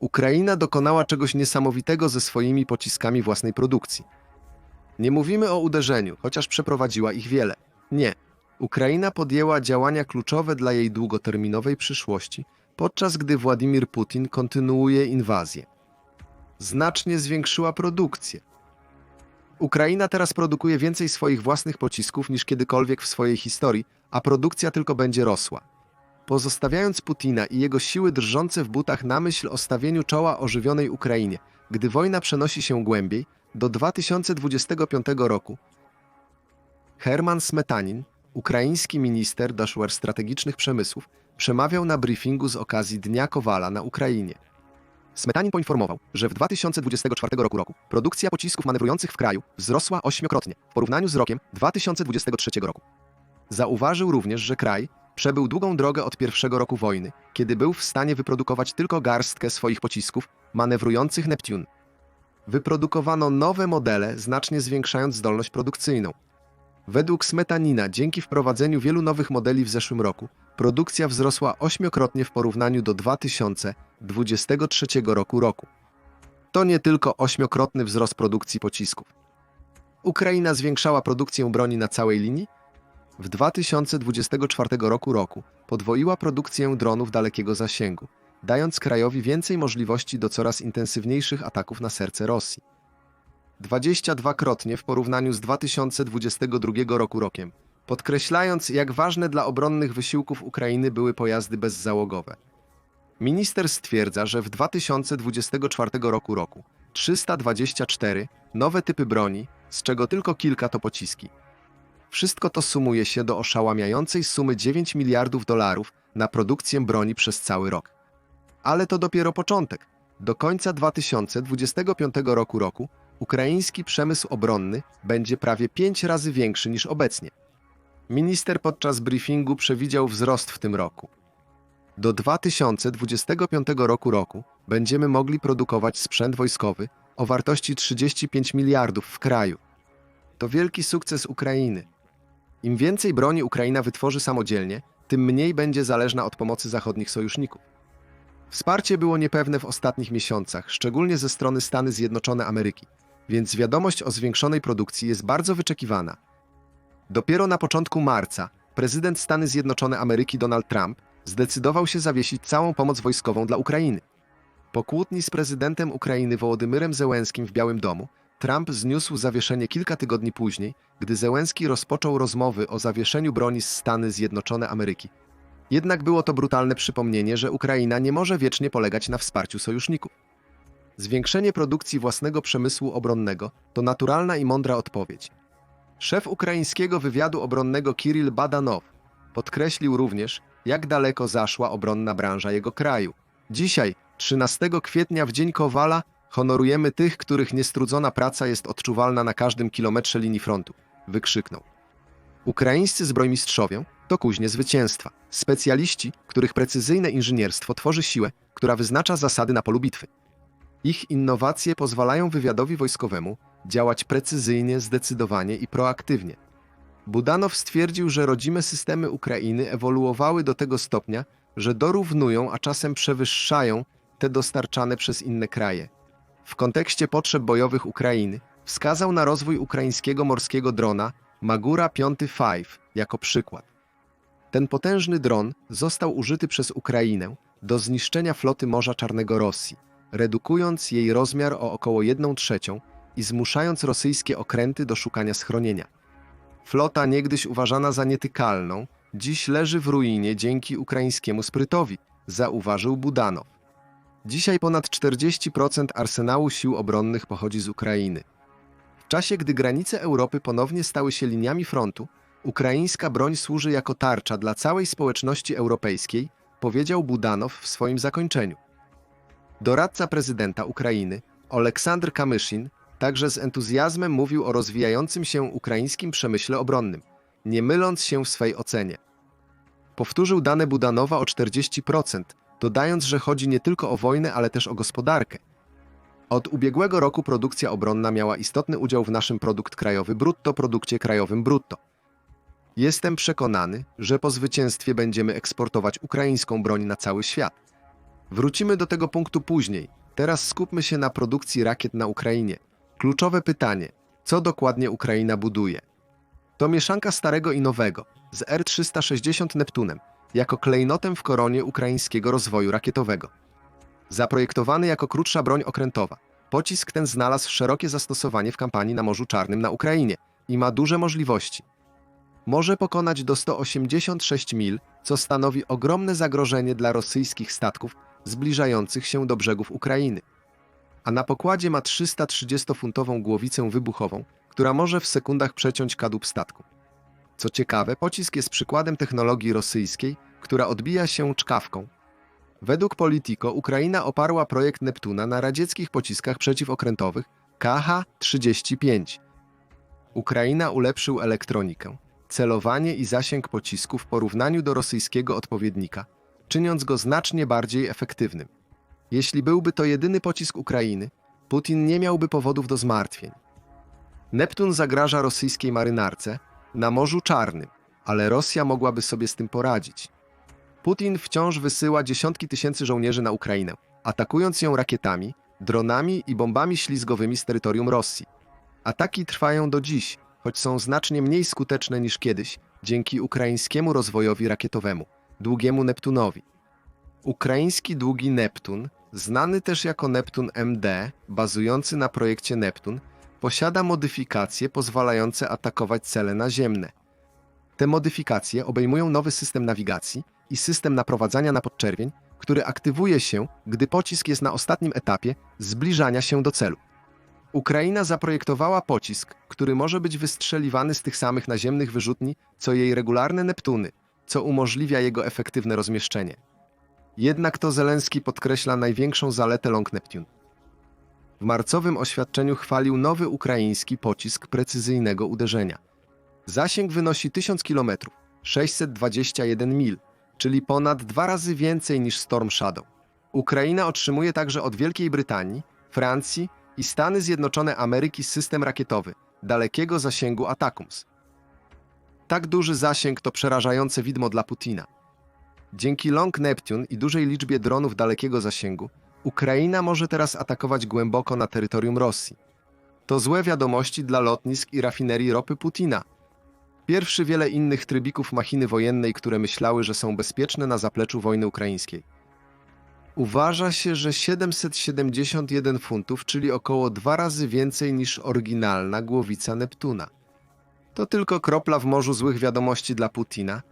Ukraina dokonała czegoś niesamowitego ze swoimi pociskami własnej produkcji. Nie mówimy o uderzeniu, chociaż przeprowadziła ich wiele. Nie. Ukraina podjęła działania kluczowe dla jej długoterminowej przyszłości, podczas gdy Władimir Putin kontynuuje inwazję. Znacznie zwiększyła produkcję. Ukraina teraz produkuje więcej swoich własnych pocisków niż kiedykolwiek w swojej historii, a produkcja tylko będzie rosła. Pozostawiając Putina i jego siły drżące w butach na myśl o stawieniu czoła ożywionej Ukrainie, gdy wojna przenosi się głębiej, do 2025 roku, Herman Smetanin, ukraiński minister do strategicznych przemysłów, przemawiał na briefingu z okazji Dnia Kowala na Ukrainie. Smetanin poinformował, że w 2024 roku, roku produkcja pocisków manewrujących w kraju wzrosła ośmiokrotnie w porównaniu z rokiem 2023 roku. Zauważył również, że kraj przebył długą drogę od pierwszego roku wojny, kiedy był w stanie wyprodukować tylko garstkę swoich pocisków manewrujących Neptune. Wyprodukowano nowe modele, znacznie zwiększając zdolność produkcyjną. Według Smetanina, dzięki wprowadzeniu wielu nowych modeli w zeszłym roku, produkcja wzrosła ośmiokrotnie w porównaniu do 2023 roku roku. To nie tylko ośmiokrotny wzrost produkcji pocisków. Ukraina zwiększała produkcję broni na całej linii. W 2024 roku roku podwoiła produkcję dronów dalekiego zasięgu, dając krajowi więcej możliwości do coraz intensywniejszych ataków na serce Rosji. 22-krotnie w porównaniu z 2022 roku rokiem, podkreślając, jak ważne dla obronnych wysiłków Ukrainy były pojazdy bezzałogowe. Minister stwierdza, że w 2024 roku roku 324 nowe typy broni, z czego tylko kilka to pociski. Wszystko to sumuje się do oszałamiającej sumy 9 miliardów dolarów na produkcję broni przez cały rok. Ale to dopiero początek. Do końca 2025 roku roku ukraiński przemysł obronny będzie prawie 5 razy większy niż obecnie. Minister podczas briefingu przewidział wzrost w tym roku. Do 2025 roku roku będziemy mogli produkować sprzęt wojskowy o wartości 35 miliardów w kraju. To wielki sukces Ukrainy. Im więcej broni Ukraina wytworzy samodzielnie, tym mniej będzie zależna od pomocy zachodnich sojuszników. Wsparcie było niepewne w ostatnich miesiącach, szczególnie ze strony Stany Zjednoczone Ameryki, więc wiadomość o zwiększonej produkcji jest bardzo wyczekiwana. Dopiero na początku marca prezydent Stany Zjednoczone Ameryki Donald Trump zdecydował się zawiesić całą pomoc wojskową dla Ukrainy. Po kłótni z prezydentem Ukrainy Wołodymyrem Zełenskim w Białym Domu, Trump zniósł zawieszenie kilka tygodni później, gdy Zełenski rozpoczął rozmowy o zawieszeniu broni z Stany Zjednoczone Ameryki. Jednak było to brutalne przypomnienie, że Ukraina nie może wiecznie polegać na wsparciu sojuszników. Zwiększenie produkcji własnego przemysłu obronnego to naturalna i mądra odpowiedź. Szef ukraińskiego wywiadu obronnego Kirill Badanow podkreślił również, jak daleko zaszła obronna branża jego kraju. Dzisiaj, 13 kwietnia w Dzień Kowala, honorujemy tych, których niestrudzona praca jest odczuwalna na każdym kilometrze linii frontu, wykrzyknął. Ukraińscy zbrojmistrzowie to kuźnie zwycięstwa, specjaliści, których precyzyjne inżynierstwo tworzy siłę, która wyznacza zasady na polu bitwy. Ich innowacje pozwalają wywiadowi wojskowemu działać precyzyjnie, zdecydowanie i proaktywnie. Budanow stwierdził, że rodzime systemy Ukrainy ewoluowały do tego stopnia, że dorównują, a czasem przewyższają te dostarczane przez inne kraje. W kontekście potrzeb bojowych Ukrainy wskazał na rozwój ukraińskiego morskiego drona Magura 5-5 jako przykład. Ten potężny dron został użyty przez Ukrainę do zniszczenia floty Morza Czarnego Rosji, redukując jej rozmiar o około 1 trzecią i zmuszając rosyjskie okręty do szukania schronienia. Flota niegdyś uważana za nietykalną, dziś leży w ruinie dzięki ukraińskiemu sprytowi, zauważył Budanow. Dzisiaj ponad 40% arsenału sił obronnych pochodzi z Ukrainy. W czasie, gdy granice Europy ponownie stały się liniami frontu, ukraińska broń służy jako tarcza dla całej społeczności europejskiej, powiedział Budanow w swoim zakończeniu. Doradca prezydenta Ukrainy, Oleksandr Kamyszin, także z entuzjazmem mówił o rozwijającym się ukraińskim przemyśle obronnym, nie myląc się w swej ocenie. Powtórzył dane Budanowa o 40%, dodając, że chodzi nie tylko o wojnę, ale też o gospodarkę. Od ubiegłego roku produkcja obronna miała istotny udział w naszym produkt krajowy brutto, produkcie krajowym brutto. Jestem przekonany, że po zwycięstwie będziemy eksportować ukraińską broń na cały świat. Wrócimy do tego punktu później. Teraz skupmy się na produkcji rakiet na Ukrainie. Kluczowe pytanie: co dokładnie Ukraina buduje? To mieszanka starego i nowego z R-360 Neptunem jako klejnotem w koronie ukraińskiego rozwoju rakietowego. Zaprojektowany jako krótsza broń okrętowa, pocisk ten znalazł szerokie zastosowanie w kampanii na Morzu Czarnym na Ukrainie i ma duże możliwości. Może pokonać do 186 mil, co stanowi ogromne zagrożenie dla rosyjskich statków zbliżających się do brzegów Ukrainy. A na pokładzie ma 330-funtową głowicę wybuchową, która może w sekundach przeciąć kadłub statku. Co ciekawe, pocisk jest przykładem technologii rosyjskiej, która odbija się czkawką. Według Politico Ukraina oparła projekt Neptuna na radzieckich pociskach przeciwokrętowych KH-35. Ukraina ulepszył elektronikę, celowanie i zasięg pocisku w porównaniu do rosyjskiego odpowiednika, czyniąc go znacznie bardziej efektywnym. Jeśli byłby to jedyny pocisk Ukrainy, Putin nie miałby powodów do zmartwień. Neptun zagraża rosyjskiej marynarce na Morzu Czarnym, ale Rosja mogłaby sobie z tym poradzić. Putin wciąż wysyła dziesiątki tysięcy żołnierzy na Ukrainę, atakując ją rakietami, dronami i bombami ślizgowymi z terytorium Rosji. Ataki trwają do dziś, choć są znacznie mniej skuteczne niż kiedyś dzięki ukraińskiemu rozwojowi rakietowemu, długiemu Neptunowi. Ukraiński długi Neptun, znany też jako Neptun MD, bazujący na projekcie Neptun, posiada modyfikacje pozwalające atakować cele naziemne. Te modyfikacje obejmują nowy system nawigacji i system naprowadzania na podczerwień, który aktywuje się, gdy pocisk jest na ostatnim etapie zbliżania się do celu. Ukraina zaprojektowała pocisk, który może być wystrzeliwany z tych samych naziemnych wyrzutni, co jej regularne Neptuny, co umożliwia jego efektywne rozmieszczenie. Jednak to Zelenski podkreśla największą zaletę Long Neptune. W marcowym oświadczeniu chwalił nowy ukraiński pocisk precyzyjnego uderzenia. Zasięg wynosi 1000 km, 621 mil, czyli ponad dwa razy więcej niż Storm Shadow. Ukraina otrzymuje także od Wielkiej Brytanii, Francji i Stany Zjednoczone Ameryki system rakietowy dalekiego zasięgu Atacms. Tak duży zasięg to przerażające widmo dla Putina. Dzięki Long Neptune i dużej liczbie dronów dalekiego zasięgu, Ukraina może teraz atakować głęboko na terytorium Rosji. To złe wiadomości dla lotnisk i rafinerii ropy Putina. Pierwszy wiele innych trybików machiny wojennej, które myślały, że są bezpieczne na zapleczu wojny ukraińskiej. Uważa się, że 771 funtów, czyli około dwa razy więcej niż oryginalna głowica Neptuna. To tylko kropla w morzu złych wiadomości dla Putina.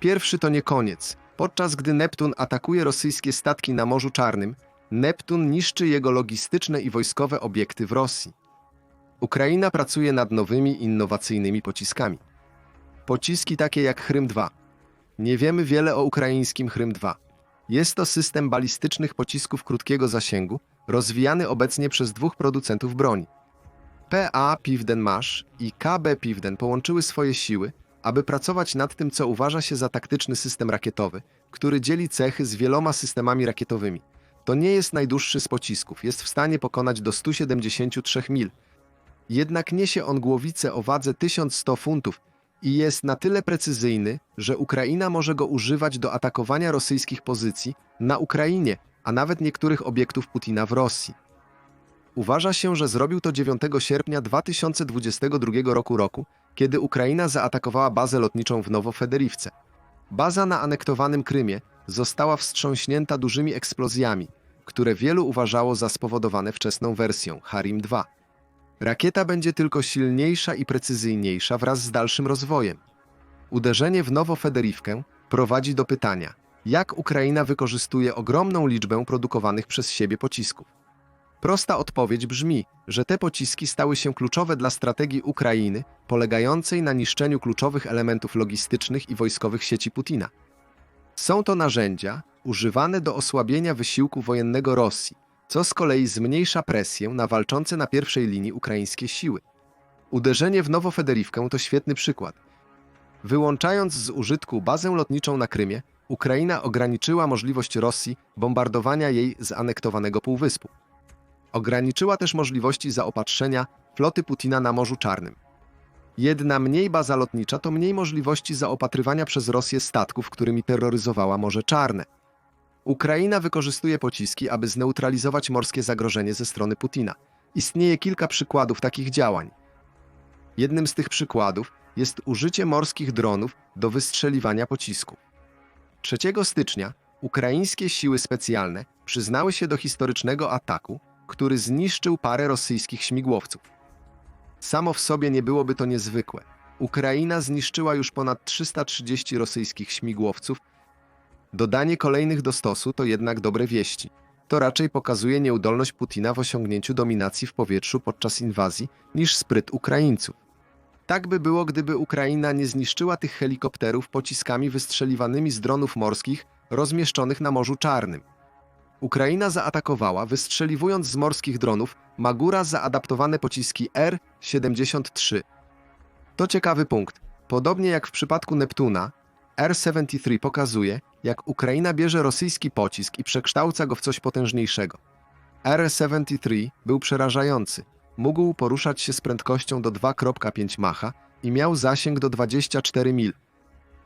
Pierwszy to nie koniec. Podczas gdy Neptun atakuje rosyjskie statki na Morzu Czarnym, Neptun niszczy jego logistyczne i wojskowe obiekty w Rosji. Ukraina pracuje nad nowymi, innowacyjnymi pociskami. Pociski takie jak Chrym 2. Nie wiemy wiele o ukraińskim Chrym 2. Jest to system balistycznych pocisków krótkiego zasięgu, rozwijany obecnie przez dwóch producentów broni. PA Pivden-Mash i KB Pivden połączyły swoje siły, aby pracować nad tym, co uważa się za taktyczny system rakietowy, który dzieli cechy z wieloma systemami rakietowymi. To nie jest najdłuższy z pocisków, jest w stanie pokonać do 173 mil. Jednak niesie on głowicę o wadze 1100 funtów i jest na tyle precyzyjny, że Ukraina może go używać do atakowania rosyjskich pozycji na Ukrainie, a nawet niektórych obiektów Putina w Rosji. Uważa się, że zrobił to 9 sierpnia 2022 roku, roku kiedy Ukraina zaatakowała bazę lotniczą w Nowofederivce. Baza na anektowanym Krymie została wstrząśnięta dużymi eksplozjami, które wielu uważało za spowodowane wczesną wersją Harim 2. Rakieta będzie tylko silniejsza i precyzyjniejsza wraz z dalszym rozwojem. Uderzenie w Nowofederivkę prowadzi do pytania, jak Ukraina wykorzystuje ogromną liczbę produkowanych przez siebie pocisków. Prosta odpowiedź brzmi, że te pociski stały się kluczowe dla strategii Ukrainy, polegającej na niszczeniu kluczowych elementów logistycznych i wojskowych sieci Putina. Są to narzędzia używane do osłabienia wysiłku wojennego Rosji, co z kolei zmniejsza presję na walczące na pierwszej linii ukraińskie siły. Uderzenie w Nowofederivkę to świetny przykład. Wyłączając z użytku bazę lotniczą na Krymie, Ukraina ograniczyła możliwość Rosji bombardowania jej zanektowanego półwyspu. Ograniczyła też możliwości zaopatrzenia floty Putina na Morzu Czarnym. Jedna mniej baza lotnicza to mniej możliwości zaopatrywania przez Rosję statków, którymi terroryzowała Morze Czarne. Ukraina wykorzystuje pociski, aby zneutralizować morskie zagrożenie ze strony Putina. Istnieje kilka przykładów takich działań. Jednym z tych przykładów jest użycie morskich dronów do wystrzeliwania pocisków. 3 stycznia ukraińskie siły specjalne przyznały się do historycznego ataku, który zniszczył parę rosyjskich śmigłowców. Samo w sobie nie byłoby to niezwykłe. Ukraina zniszczyła już ponad 330 rosyjskich śmigłowców. Dodanie kolejnych do stosu to jednak dobre wieści. To raczej pokazuje nieudolność Putina w osiągnięciu dominacji w powietrzu podczas inwazji niż spryt Ukraińców. Tak by było, gdyby Ukraina nie zniszczyła tych helikopterów pociskami wystrzeliwanymi z dronów morskich rozmieszczonych na Morzu Czarnym. Ukraina zaatakowała, wystrzeliwując z morskich dronów Magura zaadaptowane pociski R-73. To ciekawy punkt. Podobnie jak w przypadku Neptuna, R-73 pokazuje, jak Ukraina bierze rosyjski pocisk i przekształca go w coś potężniejszego. R-73 był przerażający. Mógł poruszać się z prędkością do 2,5 Macha i miał zasięg do 24 mil.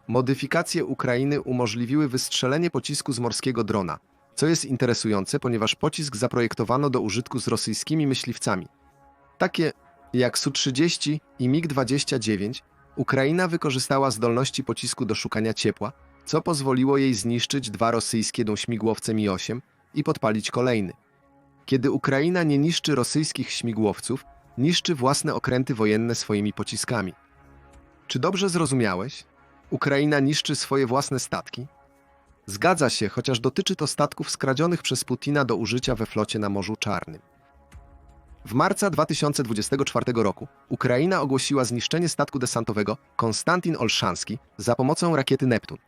Modyfikacje Ukrainy umożliwiły wystrzelenie pocisku z morskiego drona, co jest interesujące, ponieważ pocisk zaprojektowano do użytku z rosyjskimi myśliwcami. Takie jak Su-30 i MiG-29, Ukraina wykorzystała zdolności pocisku do szukania ciepła, co pozwoliło jej zniszczyć dwa rosyjskie śmigłowce Mi-8 i podpalić kolejny. Kiedy Ukraina nie niszczy rosyjskich śmigłowców, niszczy własne okręty wojenne swoimi pociskami. Czy dobrze zrozumiałeś? Ukraina niszczy swoje własne statki? Zgadza się, chociaż dotyczy to statków skradzionych przez Putina do użycia we flocie na Morzu Czarnym. W marca 2024 roku Ukraina ogłosiła zniszczenie statku desantowego Konstantin Olszanski za pomocą rakiety Neptun.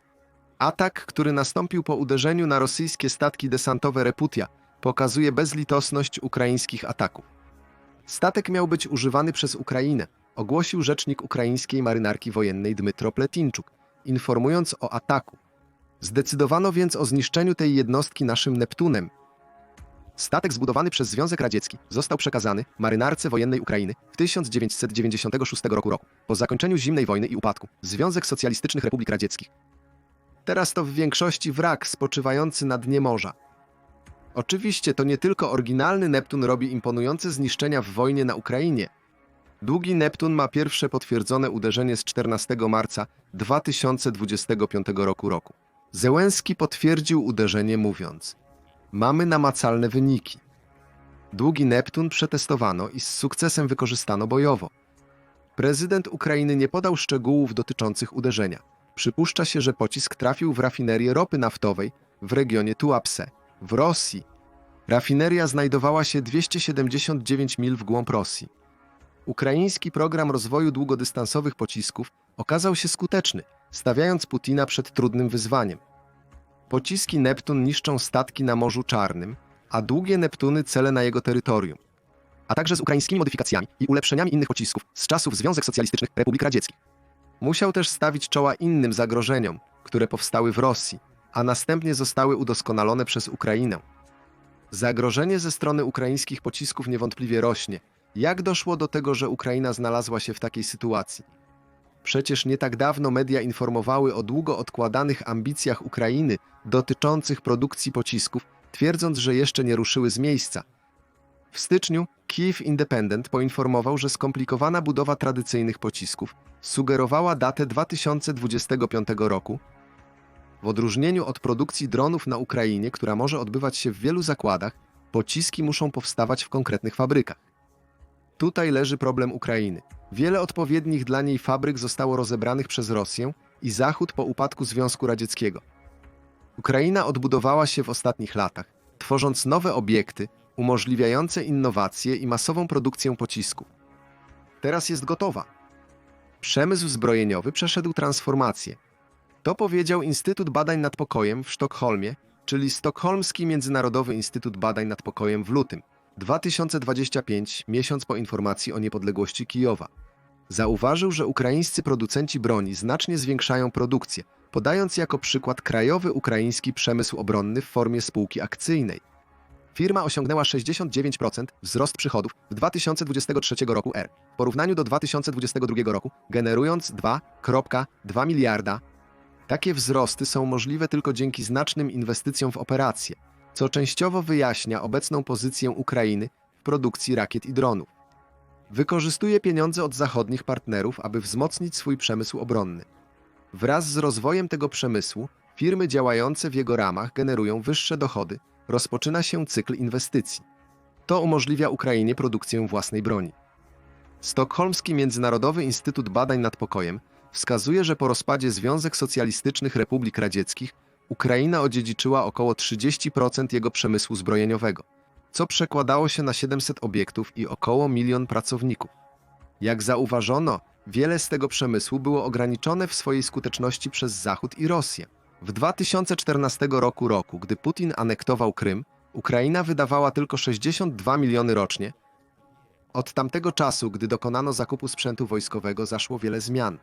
Atak, który nastąpił po uderzeniu na rosyjskie statki desantowe Reputia, pokazuje bezlitosność ukraińskich ataków. Statek miał być używany przez Ukrainę, ogłosił rzecznik ukraińskiej marynarki wojennej Dmytro Pletinczuk, informując o ataku. Zdecydowano więc o zniszczeniu tej jednostki naszym Neptunem. Statek zbudowany przez Związek Radziecki został przekazany marynarce wojennej Ukrainy w 1996 roku, po zakończeniu zimnej wojny i upadku Związek Socjalistycznych Republik Radzieckich. Teraz to w większości wrak spoczywający na dnie morza. Oczywiście to nie tylko oryginalny Neptun robi imponujące zniszczenia w wojnie na Ukrainie. Długi Neptun ma pierwsze potwierdzone uderzenie z 14 marca 2025 roku. roku. Zełenski potwierdził uderzenie mówiąc: Mamy namacalne wyniki. Długi Neptun przetestowano i z sukcesem wykorzystano bojowo. Prezydent Ukrainy nie podał szczegółów dotyczących uderzenia. Przypuszcza się, że pocisk trafił w rafinerię ropy naftowej w regionie Tuapse, w Rosji. Rafineria znajdowała się 279 mil w głąb Rosji. Ukraiński program rozwoju długodystansowych pocisków okazał się skuteczny, stawiając Putina przed trudnym wyzwaniem. Pociski Neptun niszczą statki na Morzu Czarnym, a długie Neptuny cele na jego terytorium, a także z ukraińskimi modyfikacjami i ulepszeniami innych pocisków z czasów Związek Socjalistycznych Republik Radzieckich. Musiał też stawić czoła innym zagrożeniom, które powstały w Rosji, a następnie zostały udoskonalone przez Ukrainę. Zagrożenie ze strony ukraińskich pocisków niewątpliwie rośnie. Jak doszło do tego, że Ukraina znalazła się w takiej sytuacji? Przecież nie tak dawno media informowały o długo odkładanych ambicjach Ukrainy dotyczących produkcji pocisków, twierdząc, że jeszcze nie ruszyły z miejsca. W styczniu Kiev Independent poinformował, że skomplikowana budowa tradycyjnych pocisków sugerowała datę 2025 roku, w odróżnieniu od produkcji dronów na Ukrainie, która może odbywać się w wielu zakładach, pociski muszą powstawać w konkretnych fabrykach. Tutaj leży problem Ukrainy. Wiele odpowiednich dla niej fabryk zostało rozebranych przez Rosję i Zachód po upadku Związku Radzieckiego. Ukraina odbudowała się w ostatnich latach, tworząc nowe obiekty umożliwiające innowacje i masową produkcję pocisków. Teraz jest gotowa. Przemysł zbrojeniowy przeszedł transformację. To powiedział Instytut Badań nad Pokojem w Sztokholmie, czyli Stokholmski Międzynarodowy Instytut Badań nad Pokojem w lutym 2025, miesiąc po informacji o niepodległości Kijowa. Zauważył, że ukraińscy producenci broni znacznie zwiększają produkcję, podając jako przykład krajowy ukraiński przemysł obronny w formie spółki akcyjnej. Firma osiągnęła 69% wzrost przychodów w 2023 roku R w porównaniu do 2022 roku, generując 2,2 miliarda Takie wzrosty są możliwe tylko dzięki znacznym inwestycjom w operacje, co częściowo wyjaśnia obecną pozycję Ukrainy w produkcji rakiet i dronów. Wykorzystuje pieniądze od zachodnich partnerów, aby wzmocnić swój przemysł obronny. Wraz z rozwojem tego przemysłu, firmy działające w jego ramach generują wyższe dochody, rozpoczyna się cykl inwestycji. To umożliwia Ukrainie produkcję własnej broni. Sztokholmski Międzynarodowy Instytut Badań nad Pokojem wskazuje, że po rozpadzie Związek Socjalistycznych Republik Radzieckich Ukraina odziedziczyła około 30% jego przemysłu zbrojeniowego, co przekładało się na 700 obiektów i około milion pracowników. Jak zauważono, wiele z tego przemysłu było ograniczone w swojej skuteczności przez Zachód i Rosję. W 2014 roku, roku, gdy Putin anektował Krym, Ukraina wydawała tylko 62 miliony rocznie. Od tamtego czasu, gdy dokonano zakupu sprzętu wojskowego, zaszło wiele zmian.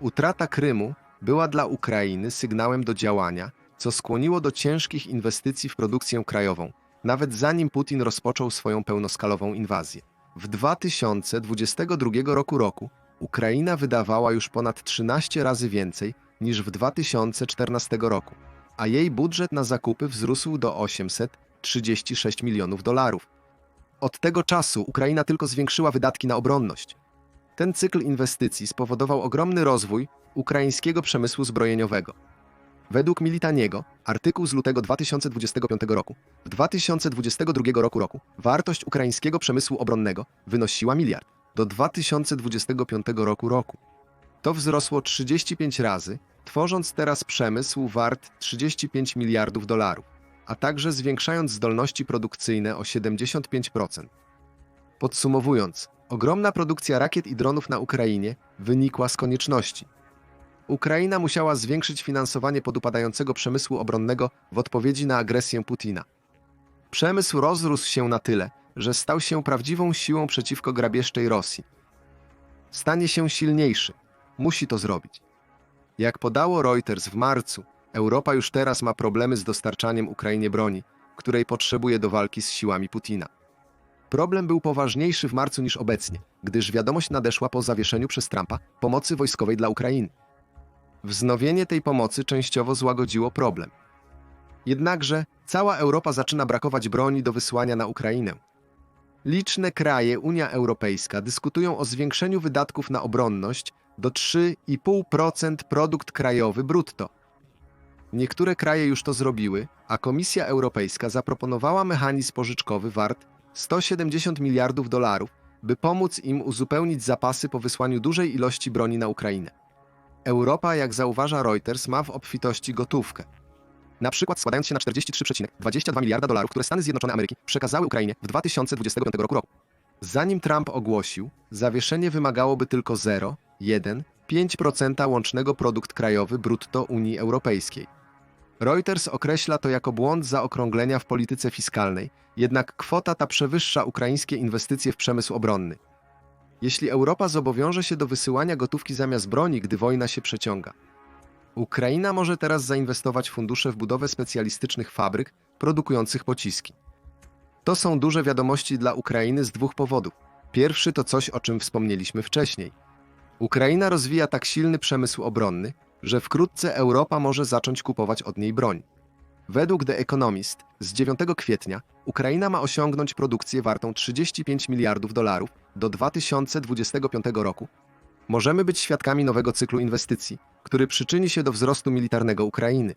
Utrata Krymu była dla Ukrainy sygnałem do działania, co skłoniło do ciężkich inwestycji w produkcję krajową, nawet zanim Putin rozpoczął swoją pełnoskalową inwazję. W 2022 roku roku Ukraina wydawała już ponad 13 razy więcej niż w 2014 roku, a jej budżet na zakupy wzrósł do 836 milionów dolarów. Od tego czasu Ukraina tylko zwiększyła wydatki na obronność. Ten cykl inwestycji spowodował ogromny rozwój ukraińskiego przemysłu zbrojeniowego. Według Militaniego, artykuł z lutego 2025 roku, w 2022 roku, roku wartość ukraińskiego przemysłu obronnego wynosiła miliard do 2025 roku roku. To wzrosło 35 razy, tworząc teraz przemysł wart 35 miliardów dolarów, a także zwiększając zdolności produkcyjne o 75%. Podsumowując, ogromna produkcja rakiet i dronów na Ukrainie wynikła z konieczności. Ukraina musiała zwiększyć finansowanie podupadającego przemysłu obronnego w odpowiedzi na agresję Putina. Przemysł rozrósł się na tyle, że stał się prawdziwą siłą przeciwko grabieżczej Rosji. Stanie się silniejszy. Musi to zrobić. Jak podało Reuters w marcu, Europa już teraz ma problemy z dostarczaniem Ukrainie broni, której potrzebuje do walki z siłami Putina. Problem był poważniejszy w marcu niż obecnie, gdyż wiadomość nadeszła po zawieszeniu przez Trumpa pomocy wojskowej dla Ukrainy. Wznowienie tej pomocy częściowo złagodziło problem. Jednakże cała Europa zaczyna brakować broni do wysłania na Ukrainę. Liczne kraje Unia Europejska dyskutują o zwiększeniu wydatków na obronność do 3,5% produkt krajowy brutto. Niektóre kraje już to zrobiły, a Komisja Europejska zaproponowała mechanizm pożyczkowy wart 170 miliardów dolarów, by pomóc im uzupełnić zapasy po wysłaniu dużej ilości broni na Ukrainę. Europa, jak zauważa Reuters, ma w obfitości gotówkę. Na przykład składając się na 43,22 miliarda dolarów, które Stany Zjednoczone Ameryki przekazały Ukrainie w 2025 roku. roku. Zanim Trump ogłosił, zawieszenie wymagałoby tylko 0,1-5% łącznego produkt krajowy brutto Unii Europejskiej. Reuters określa to jako błąd zaokrąglenia w polityce fiskalnej, jednak kwota ta przewyższa ukraińskie inwestycje w przemysł obronny. Jeśli Europa zobowiąże się do wysyłania gotówki zamiast broni, gdy wojna się przeciąga. Ukraina może teraz zainwestować fundusze w budowę specjalistycznych fabryk produkujących pociski. To są duże wiadomości dla Ukrainy z dwóch powodów. Pierwszy to coś, o czym wspomnieliśmy wcześniej. Ukraina rozwija tak silny przemysł obronny, że wkrótce Europa może zacząć kupować od niej broń. Według The Economist z 9 kwietnia Ukraina ma osiągnąć produkcję wartą 35 miliardów dolarów do 2025 roku. Możemy być świadkami nowego cyklu inwestycji, który przyczyni się do wzrostu militarnego Ukrainy.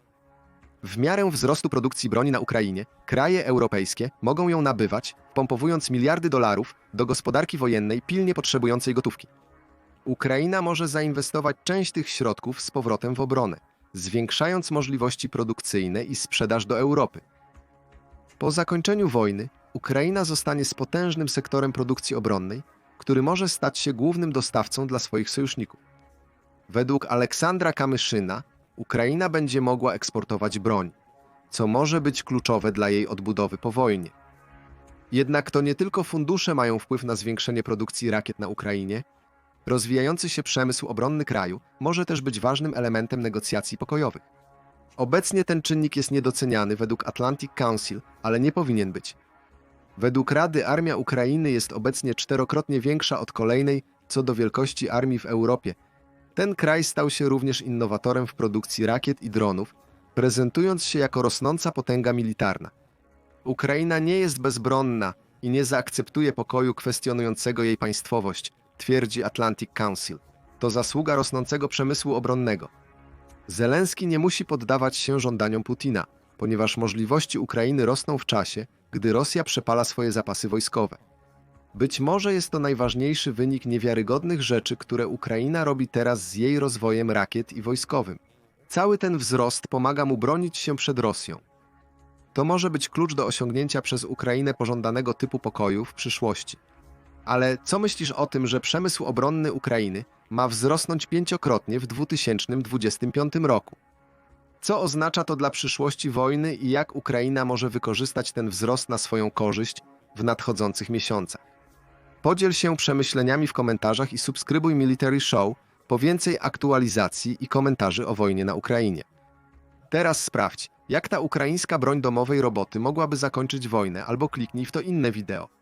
W miarę wzrostu produkcji broni na Ukrainie, kraje europejskie mogą ją nabywać, pompowując miliardy dolarów do gospodarki wojennej pilnie potrzebującej gotówki. Ukraina może zainwestować część tych środków z powrotem w obronę, zwiększając możliwości produkcyjne i sprzedaż do Europy. Po zakończeniu wojny Ukraina zostanie z potężnym sektorem produkcji obronnej, który może stać się głównym dostawcą dla swoich sojuszników. Według Aleksandra Kamyszyna Ukraina będzie mogła eksportować broń, co może być kluczowe dla jej odbudowy po wojnie. Jednak to nie tylko fundusze mają wpływ na zwiększenie produkcji rakiet na Ukrainie. Rozwijający się przemysł obronny kraju może też być ważnym elementem negocjacji pokojowych. Obecnie ten czynnik jest niedoceniany według Atlantic Council, ale nie powinien być. Według Rady armia Ukrainy jest obecnie czterokrotnie większa od kolejnej co do wielkości armii w Europie. Ten kraj stał się również innowatorem w produkcji rakiet i dronów, prezentując się jako rosnąca potęga militarna. Ukraina nie jest bezbronna i nie zaakceptuje pokoju kwestionującego jej państwowość, twierdzi Atlantic Council. To zasługa rosnącego przemysłu obronnego. Zelenski nie musi poddawać się żądaniom Putina, ponieważ możliwości Ukrainy rosną w czasie, gdy Rosja przepala swoje zapasy wojskowe. Być może jest to najważniejszy wynik niewiarygodnych rzeczy, które Ukraina robi teraz z jej rozwojem rakiet i wojskowym. Cały ten wzrost pomaga mu bronić się przed Rosją. To może być klucz do osiągnięcia przez Ukrainę pożądanego typu pokoju w przyszłości. Ale co myślisz o tym, że przemysł obronny Ukrainy ma wzrosnąć pięciokrotnie w 2025 roku? Co oznacza to dla przyszłości wojny i jak Ukraina może wykorzystać ten wzrost na swoją korzyść w nadchodzących miesiącach? Podziel się przemyśleniami w komentarzach i subskrybuj Military Show po więcej aktualizacji i komentarzy o wojnie na Ukrainie. Teraz sprawdź, jak ta ukraińska broń domowej roboty mogłaby zakończyć wojnę, albo kliknij w to inne wideo.